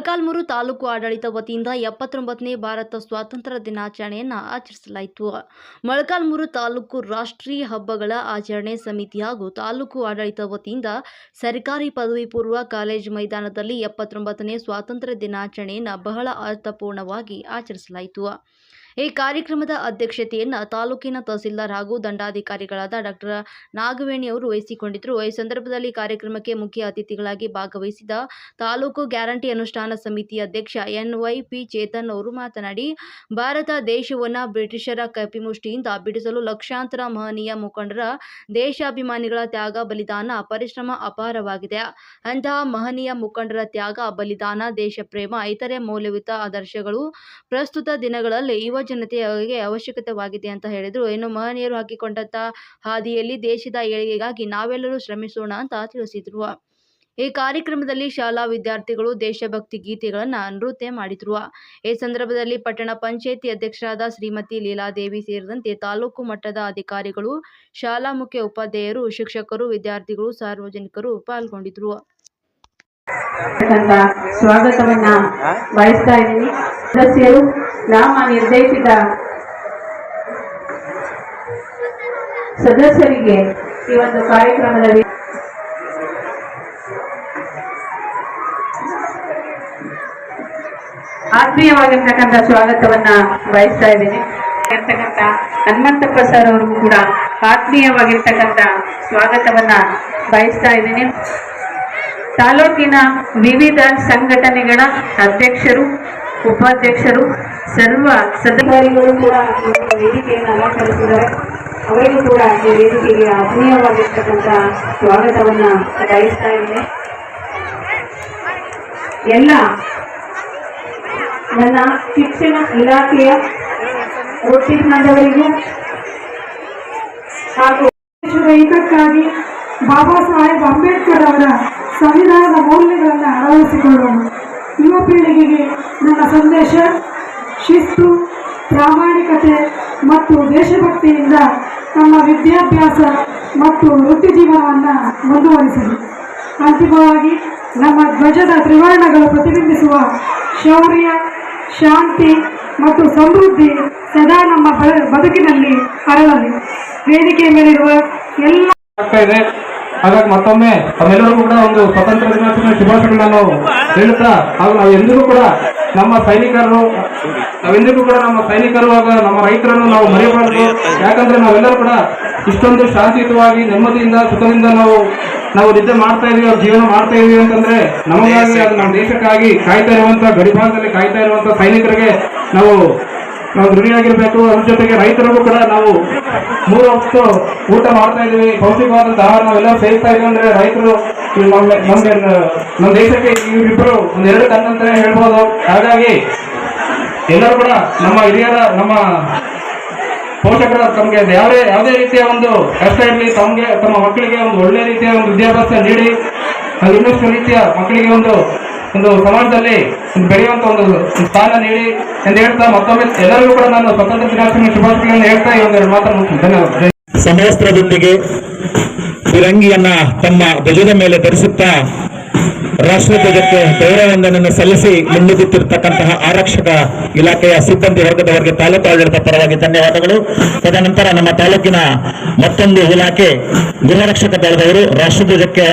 ತಾಲೂಕು ಆಡಳಿತ ವತಿಯಿಂದ ಎಪ್ಪತ್ತೊಂಬತ್ತನೇ ಭಾರತ ಸ್ವಾತಂತ್ರ್ಯ ದಿನಾಚರಣೆಯನ್ನು ಆಚರಿಸಲಾಯಿತು. ಮೊಳಕಾಲ್ಮೂರು ತಾಲೂಕು ರಾಷ್ಟ್ರೀಯ ಹಬ್ಬಗಳ ಆಚರಣೆ ಸಮಿತಿ ಹಾಗೂ ತಾಲೂಕು ಆಡಳಿತ ವತಿಯಿಂದ ಸರ್ಕಾರಿ ಪದವಿ ಪೂರ್ವ ಕಾಲೇಜು ಮೈದಾನದಲ್ಲಿ ಎಪ್ಪತ್ತೊಂಬತ್ತನೇ ಸ್ವಾತಂತ್ರ್ಯ ದಿನಾಚರಣೆಯನ್ನು ಬಹಳ ಅರ್ಥಪೂರ್ಣವಾಗಿ ಆಚರಿಸಲಾಯಿತು. ಈ ಕಾರ್ಯಕ್ರಮದ ಅಧ್ಯಕ್ಷತೆಯನ್ನು ತಾಲೂಕಿನ ತಹಸೀಲ್ದಾರ್ ಹಾಗೂ ದಂಡಾಧಿಕಾರಿಗಳಾದ ಡಾಕ್ಟರ್ ನಾಗವೇಣಿ ಅವರು ವಹಿಸಿಕೊಂಡಿದ್ದರು. ಈ ಸಂದರ್ಭದಲ್ಲಿ ಕಾರ್ಯಕ್ರಮಕ್ಕೆ ಮುಖ್ಯ ಅತಿಥಿಗಳಾಗಿ ಭಾಗವಹಿಸಿದ ತಾಲೂಕು ಗ್ಯಾರಂಟಿ ಅನುಷ್ಠಾನ ಸಮಿತಿ ಅಧ್ಯಕ್ಷ ಎನ್ ವೈ ಪಿ ಚೇತನ್ ಅವರು ಮಾತನಾಡಿ, ಭಾರತ ದೇಶವನ್ನು ಬ್ರಿಟಿಷರ ಕಪಿಮುಷ್ಟಿಯಿಂದ ಬಿಡಿಸಲು ಲಕ್ಷಾಂತರ ಮಹನೀಯ ಮುಖಂಡರ ದೇಶಾಭಿಮಾನಿಗಳ ತ್ಯಾಗ ಬಲಿದಾನ ಪರಿಶ್ರಮ ಅಪಾರವಾಗಿದೆ. ಅಂತಹ ಮಹನೀಯ ಮುಖಂಡರ ತ್ಯಾಗ, ಬಲಿದಾನ ದೇಶ ಪ್ರೇಮ ಇತರೆ ಮೌಲ್ಯಯುತ ಆದರ್ಶಗಳು ಪ್ರಸ್ತುತ ದಿನಗಳಲ್ಲಿ ಯುವ ಜನತೆಗೆ ಅವಶ್ಯಕತೆವಾಗಿದೆ ಅಂತ ಹೇಳಿದರು. ಇನ್ನು ಮಹನೀಯರು ಹಾಕಿಕೊಂಡಂತಹ ಹಾದಿಯಲ್ಲಿ ದೇಶದ ಏಳಿಗೆಗಾಗಿ ನಾವೆಲ್ಲರೂ ಶ್ರಮಿಸೋಣ ಅಂತ ತಿಳಿಸಿದ್ರು. ಈ ಕಾರ್ಯಕ್ರಮದಲ್ಲಿ ಶಾಲಾ ವಿದ್ಯಾರ್ಥಿಗಳು ದೇಶಭಕ್ತಿ ಗೀತೆಗಳನ್ನು ನೃತ್ಯ ಮಾಡಿದ್ರು. ಈ ಸಂದರ್ಭದಲ್ಲಿ ಪಟ್ಟಣ ಪಂಚಾಯಿತಿ ಅಧ್ಯಕ್ಷರಾದ ಶ್ರೀಮತಿ ಲೀಲಾದೇವಿ ಸೇರಿದಂತೆ ತಾಲೂಕು ಮಟ್ಟದ ಅಧಿಕಾರಿಗಳು ಶಾಲಾ ಮುಖ್ಯ ಉಪಾಧ್ಯಾಯರು ಶಿಕ್ಷಕರು ವಿದ್ಯಾರ್ಥಿಗಳು ಸಾರ್ವಜನಿಕರು ಪಾಲ್ಗೊಂಡಿದ್ರು. ಅಂತ ಸ್ವಾಗತವನ್ನ ಬಯಸ್ತಾ ಇದ್ದೀನಿ. ಸದಸ್ಯರು, ನಾಮ ನಿರ್ದೇಶಿತ ಸದಸ್ಯರಿಗೆ ಈ ಒಂದು ಕಾರ್ಯಕ್ರಮದಲ್ಲಿ ಆತ್ಮೀಯವಾಗಿರ್ತಕ್ಕಂಥ ಸ್ವಾಗತವನ್ನ ಬಯಸ್ತಾ ಇದ್ದೀನಿ. ಇರ್ತಕ್ಕಂಥ ಹನುಮಂತಪ್ಪ ಸರ್ ಅವ್ರಿಗೂ ಕೂಡ ಆತ್ಮೀಯವಾಗಿರ್ತಕ್ಕಂಥ ಸ್ವಾಗತವನ್ನ ಬಯಸ್ತಾ ಇದ್ದೀನಿ. ತಾಲೂಕಿನ ವಿವಿಧ ಸಂಘಟನೆಗಳ ಅಧ್ಯಕ್ಷರು ಉಪಾಧ್ಯಕ್ಷರು ಸರ್ವ ಸದಕಾರಿಗಳು ಕೂಡ ವೇದಿಕೆಯನ್ನು ಅಲಂಕರಿಸಿದ್ದಾರೆ. ಅವರಿಗೂ ಕೂಡ ಈ ವೇದಿಕೆಗೆ ಆತ್ಮೀಯವಾಗಿರ್ತಕ್ಕಂಥ ಸ್ವಾಗತವನ್ನ ಬಯಸ್ತಾ ಇದ್ದೇನೆ. ಎಲ್ಲ ನನ್ನ ಶಿಕ್ಷಣ ಇಲಾಖೆಯ ಒಟ್ಟಿನವರಿಗೂ ಹಾಗೂ ಹಿತಕ್ಕಾಗಿ ಬಾಬಾ ಸಾಹೇಬ್ ಅಂಬೇಡ್ಕರ್ ಅವರ ಸಂವಿಧಾನದ ಮೌಲ್ಯಗಳನ್ನು ಅಳವಡಿಸಿಕೊಳ್ಳೋಣ ಯುವ ಪೀಳಿಗೆಗೆ ಸಂದೇಶ, ಶಿಸ್ತು, ಪ್ರಾಮಾಣಿಕತೆ ಮತ್ತು ದೇಶಭಕ್ತಿಯಿಂದ ನಮ್ಮ ವಿದ್ಯಾಭ್ಯಾಸ ಮತ್ತು ವೃತ್ತಿ ಜೀವನವನ್ನು ಮುಂದುವರಿಸಲು ಅಂತಿಮವಾಗಿ ನಮ್ಮ ಧ್ವಜದ ತ್ರಿವರ್ಣಗಳು ಪ್ರತಿಬಿಂಬಿಸುವ ಶೌರ್ಯ, ಶಾಂತಿ ಮತ್ತು ಸಮೃದ್ಧಿ ಸದಾ ನಮ್ಮ ಬದುಕಿನಲ್ಲಿ ಅರಳಲಿ. ವೇದಿಕೆ ಮೇಲಿರುವ ಎಲ್ಲ ಹಾಗಾಗಿ ಮತ್ತೊಮ್ಮೆ ತಮ್ಮೆಲ್ಲರೂ ಕೂಡ ಒಂದು ಸ್ವತಂತ್ರ ದಿನಾಚರಣೆ ಶುಭಾಶಯಗಳನ್ನು ಹೇಳುತ್ತಾ ಹಾಗೂ ನಾವು ಎಂದಿಗೂ ಕೂಡ ನಮ್ಮ ಸೈನಿಕರು ನಾವೆಂದಿಗೂ ಕೂಡ ನಮ್ಮ ಸೈನಿಕರು ನಮ್ಮ ರೈತರನ್ನು ನಾವು ಮರೆಯಬಾರದು. ಯಾಕಂದ್ರೆ ನಾವೆಲ್ಲರೂ ಕೂಡ ಇಷ್ಟೊಂದು ಶಾಂತಿಯುತವಾಗಿ ನೆಮ್ಮದಿಯಿಂದ ಸುಖದಿಂದ ನಾವು ನಾವು ನಿದ್ದೆ ಮಾಡ್ತಾ ಇದೀವಿ ಅವ್ರ ಜೀವನ ಮಾಡ್ತಾ ಇದೀವಿ ಅಂತಂದ್ರೆ ನಮಗಾಗಿ ಅದು ನಮ್ಮ ದೇಶಕ್ಕಾಗಿ ಕಾಯ್ತಾ ಇರುವಂತ ಗಡಿಭಾಗದಲ್ಲಿ ಕಾಯ್ತಾ ಇರುವಂತ ಸೈನಿಕರಿಗೆ ನಾವು ನಾವು ಋಣಿಯಾಗಿರ್ಬೇಕು. ಅದ್ರ ಜೊತೆಗೆ ರೈತರಿಗೂ ಕೂಡ ನಾವು ಮೂರು ಹೊತ್ತು ಊಟ ಮಾಡ್ತಾ ಇದೀವಿ. ಪೌಷ್ಟಿಕವಾದಂತಹ ಆಹಾರ ನಾವೆಲ್ಲ ಸೇರ್ತಾ ಇದೀವಿ ಅಂದ್ರೆ ರೈತರು ನಮ್ಮ ನಮ್ಮ ದೇಶಕ್ಕೆ ಇವರಿಬ್ಬರು ಒಂದೆರಡು ಕಣ್ಣಂತಾನೆ ಹೇಳ್ಬೋದು ಹಾಗಾಗಿ ಎಲ್ಲರೂ ಕೂಡ ನಮ್ಮ ಹಿರಿಯರ, ನಮ್ಮ ಪೋಷಕರ ತಮಗೆ ಯಾವುದೇ ಯಾವುದೇ ರೀತಿಯ ಒಂದು ಕಷ್ಟ ಇರಲಿ, ತಮಗೆ, ತಮ್ಮ ಮಕ್ಕಳಿಗೆ ಒಂದು ಒಳ್ಳೆ ರೀತಿಯ ಒಂದು ವಿದ್ಯಾಭ್ಯಾಸ ನೀಡಿ ಅದು ಇನ್ನಷ್ಟು ರೀತಿಯ ಮಕ್ಕಳಿಗೆ ಒಂದು ಒಂದು ಸಮಾಜದಲ್ಲಿ ಬೆಳೆಯುವಂತ ಒಂದು ಸ್ಥಾನ ನೀಡಿ ಎಂದು ಹೇಳ್ತಾ ಮತ್ತೊಮ್ಮೆ ಎಲ್ಲರಿಗೂ ಕೂಡ ನಾನು ಸ್ವತಂತ್ರ ದಿನಾಚರಣೆ ಶುಭಾಶಯಗಳನ್ನು ಹೇಳ್ತಾ ಈ ಒಂದೆರಡು ಮಾತನ್ನು. ಧನ್ಯವಾದ ಸಮವಸ್ತ್ರದೊಂದಿಗೆ ಫಿರಂಗಿಯನ್ನ ತಮ್ಮ ಧ್ವಜದ ಮೇಲೆ ಧರಿಸುತ್ತಾ ರಾಷ್ಟ್ರಧ್ವಜಕ್ಕೆ ಗೌರವವನ್ನು ಸಲ್ಲಿಸಿ ಮುನ್ನುಗ್ಗುತ್ತಿರತಕ್ಕಂತಹ ಆರಕ್ಷಕ ಇಲಾಖೆಯ ಸಿಬ್ಬಂದಿ ವರ್ಗದವರಿಗೆ ತಾಲೂಕು ಆಡಳಿತ ಪರವಾಗಿ ಧನ್ಯವಾದಗಳು. ತದನಂತರ ನಮ್ಮ ತಾಲೂಕಿನ ಮತ್ತೊಂದು ಇಲಾಖೆ ಗೃಹರಕ್ಷಕ ದಳದವರು ರಾಷ್ಟ್ರಧ್ವಜಕ್ಕೆ